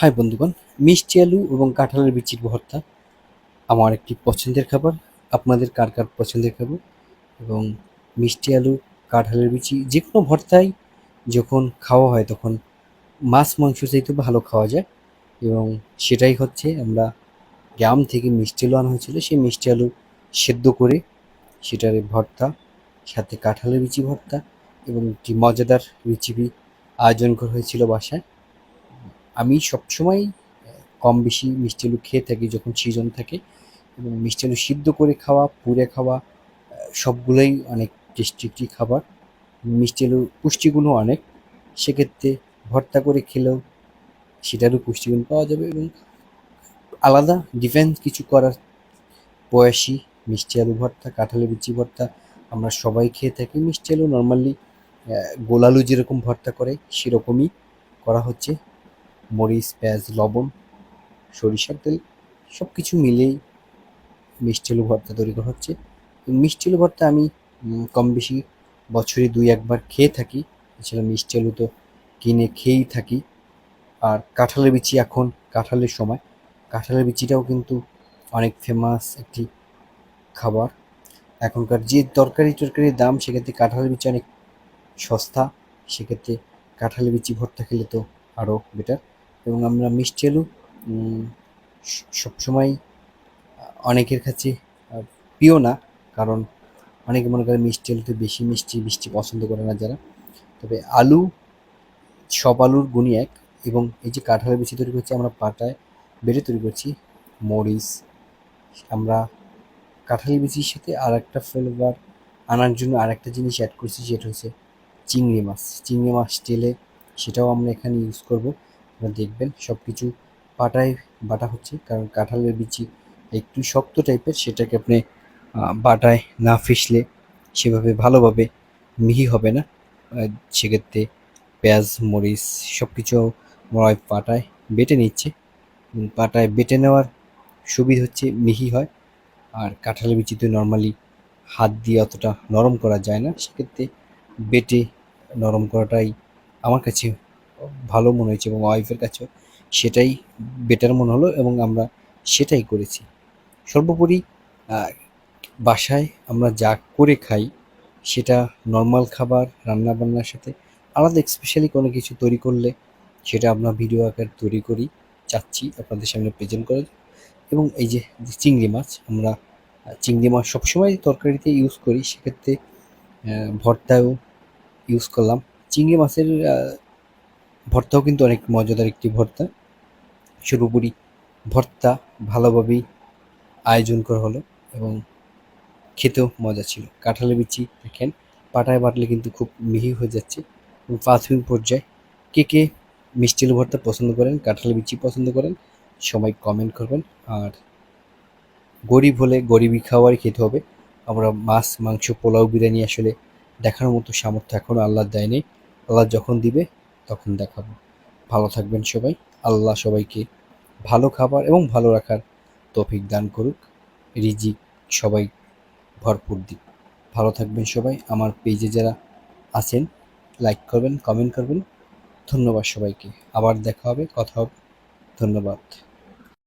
High বন্ধুগণ, মিষ্টি আলু এবং কাঁঠালের বিচির ভর্তা আমার একটি পছন্দের খাবার। আপনাদের কার কার পছন্দের খাবার? এবং মিষ্টি আলু, কাঁঠালের বিচি যে কোনো ভর্তাই যখন খাওয়া হয় তখন মাছ, মাংস চাইতে ভালো খাওয়া যায়। এবং সেটাই হচ্ছে আমরা গ্রাম থেকে মিষ্টি আলু আনা হয়েছিল, সেই মিষ্টি আলু সেদ্ধ করে সেটার ভর্তা, সাথে কাঁঠালের বিচি ভর্তা এবং একটি মজাদার রেসিপি আয়োজন করা হয়েছিল বাসায়। আমি সবসময় কম বেশি মিষ্টি আলু খেয়ে থাকি যখন সিজন থাকে এবং মিষ্টি আলু সিদ্ধ করে খাওয়া, পুড়ে খাওয়া সবগুলোই অনেক টেস্টি একটি খাবার। মিষ্টি আলুর পুষ্টিগুণও অনেক। সেক্ষেত্রে ভর্তা করে খেলেও সেটারও পুষ্টিগুণ পাওয়া যাবে এবং আলাদা ডিফেন্স কিছু করার বয়সী মিষ্টি আলু ভর্তা, কাঁঠালের বিচি ভর্তা, আমরা সবাই খেয়ে থাকি। মিষ্টি আলু নর্মালি গোল আলু যেরকম ভর্তা করে সেরকমই করা হচ্ছে। মরিচ, পেঁয়াজ, লবণ, সরিষার তেল সব কিছু মিলেই মিষ্টি আলু ভর্তা তৈরি করা হচ্ছে। মিষ্টি আলু ভর্তা আমি কম বেশি বছরে দুই, একবার খেয়ে থাকি। এছাড়া মিষ্টি আলু তো কিনে খেয়েই থাকি। আর কাঁঠালের বিচি এখন কাঁঠালের সময়। কাঁঠালের বিচিটাও কিন্তু অনেক ফেমাস একটি খাবার। এখনকার যে তরকারি টরকারির দাম, সেক্ষেত্রে কাঁঠালের বিচি অনেক সস্তা। সেক্ষেত্রে কাঁঠালের বিচি ভর্তা খেলে তো আরও বেটার এবং আমরা মিষ্টি আলু সবসময় অনেকের কাছে প্রিয় না, কারণ অনেকে মনে করে মিষ্টি আলুতে বেশি মিষ্টি মিষ্টি পছন্দ করে না যারা। তবে আলু, সব আলুর গুণই এক এবং এই যে কাঁঠালের বিচি তৈরি করছি, আমরা পাটায় বেটে তৈরি করছি, মরিচ, আমরা কাঁঠালের বিচির সাথে আর একটা ফ্লেভার আনার জন্য আর একটা জিনিস অ্যাড করছি, সেটা হচ্ছে চিংড়ি মাছ। চিংড়ি মাছ তেলে সেটাও আমরা এখানে ইউজ করব। আপনারা দেখবেন সব কিছু পাটায় বাটা হচ্ছে, কারণ কাঁঠালের বিচি একটু শক্ত টাইপের, সেটাকে আপনি বাটায় না ফিসলে সেভাবে ভালোভাবে মিহি হবে না। সেক্ষেত্রে পেঁয়াজ, মরিচ সব কিছু আমরা ওই পাটায় বেটে নিচ্ছে। পাটায় বেটে নেওয়ার সুবিধা হচ্ছে মিহি হয়। আর কাঁঠালের বিচিতে নর্মালি হাত দিয়ে অতটা নরম করা যায় না। সেক্ষেত্রে বেটে নরম করাটাই আমার কাছে ভালো মনে হয়েছে এবং ওয়াইফের কাছেও সেটাই বেটার মনে হলো এবং আমরা সেটাই করেছি। সর্বোপরি বাসায় আমরা যা করে খাই সেটা নর্মাল খাবার রান্না বান্নার সাথে আলাদা স্পেশালি কোনো কিছু তৈরি করলে সেটা আমরা ভিডিও আকার তৈরি করি, চাচ্ছি আপনাদের সামনে প্রেজেন্ট করার এবং এই যে চিংড়ি মাছ, আমরা চিংড়ি মাছ সবসময় তরকারিতে ইউজ করি, সেক্ষেত্রে ভর্তায়ও ইউজ করলাম। চিংড়ি মাছের ভর্তাও কিন্তু অনেক মজাদার একটি ভর্তা। সর্বোপরি ভর্তা ভালোভাবেই আয়োজন করা হলো এবং খেতেও মজা ছিল। কাঁঠালের বিচি দেখেন, পাটায় বাটলে কিন্তু খুব মিহি হয়ে যাচ্ছে এবং প্রাথমিক পর্যায়ে কে কে মিষ্টি আলু ভর্তা পছন্দ করেন, কাঁঠালের বিচি পছন্দ করেন, সবাই কমেন্ট করবেন। আর গরিব হলে গরিবই খাওয়ারই খেতে হবে। আমরা মাছ, মাংস, পোলাও, বিরিয়ানি আসলে দেখানোর মতো সামর্থ্য এখনও আল্লাহ দেয়নি। আল্লাহ যখন দিবে তখন দেখাবো। ভালো থাকবেন সবাই। আল্লাহ সবাইকে ভালো খাবার এবং ভালো রাখার তফিক দান করুক। রিজিক সবাই ভরপুর দিক। ভালো থাকবেন সবাই। আমার পেজে যারা আছেন লাইক করবেন কমেন্ট করবেন। ধন্যবাদ সবাইকে। আবার দেখা হবে, কথা হবে। ধন্যবাদ।